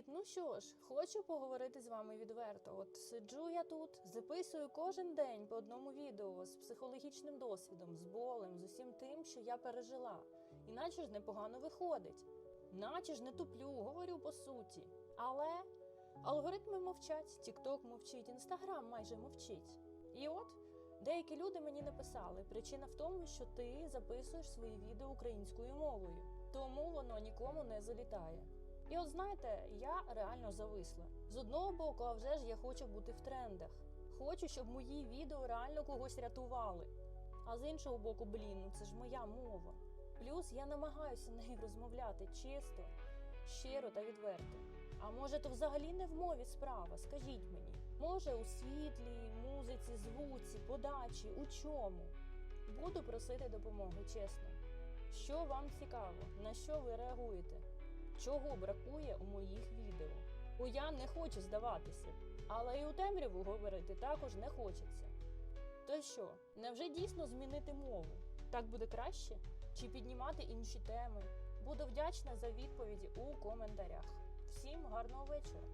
Привіт! Ну що ж, хочу поговорити з вами відверто. От сиджу я тут, записую кожен день по одному відео з психологічним досвідом, з болем, з усім тим, що я пережила. Іначе ж непогано виходить. Наче ж не туплю, говорю по суті. Але алгоритми мовчать, TikTok мовчить, Instagram майже мовчить. І от деякі люди мені написали: причина в тому, що ти записуєш свої відео українською мовою, тому воно нікому не залітає. І от знаєте, я реально зависла. З одного боку, а вже ж я хочу бути в трендах. Хочу, щоб мої відео реально когось рятували. А з іншого боку, блін, ну це ж моя мова. Плюс я намагаюся нею розмовляти чисто, щиро та відверто. А може, то взагалі не в мові справа, скажіть мені. Може, у світлі, музиці, звуці, подачі, у чому? Буду просити допомоги, чесно. Що вам цікаво, на що ви реагуєте? Чого бракує у моїх відео? Бо я не хочу здаватися, але і у темряву говорити також не хочеться. То що, невже дійсно змінити мову? Так буде краще? Чи піднімати інші теми? Буду вдячна за відповіді у коментарях. Всім гарного вечора!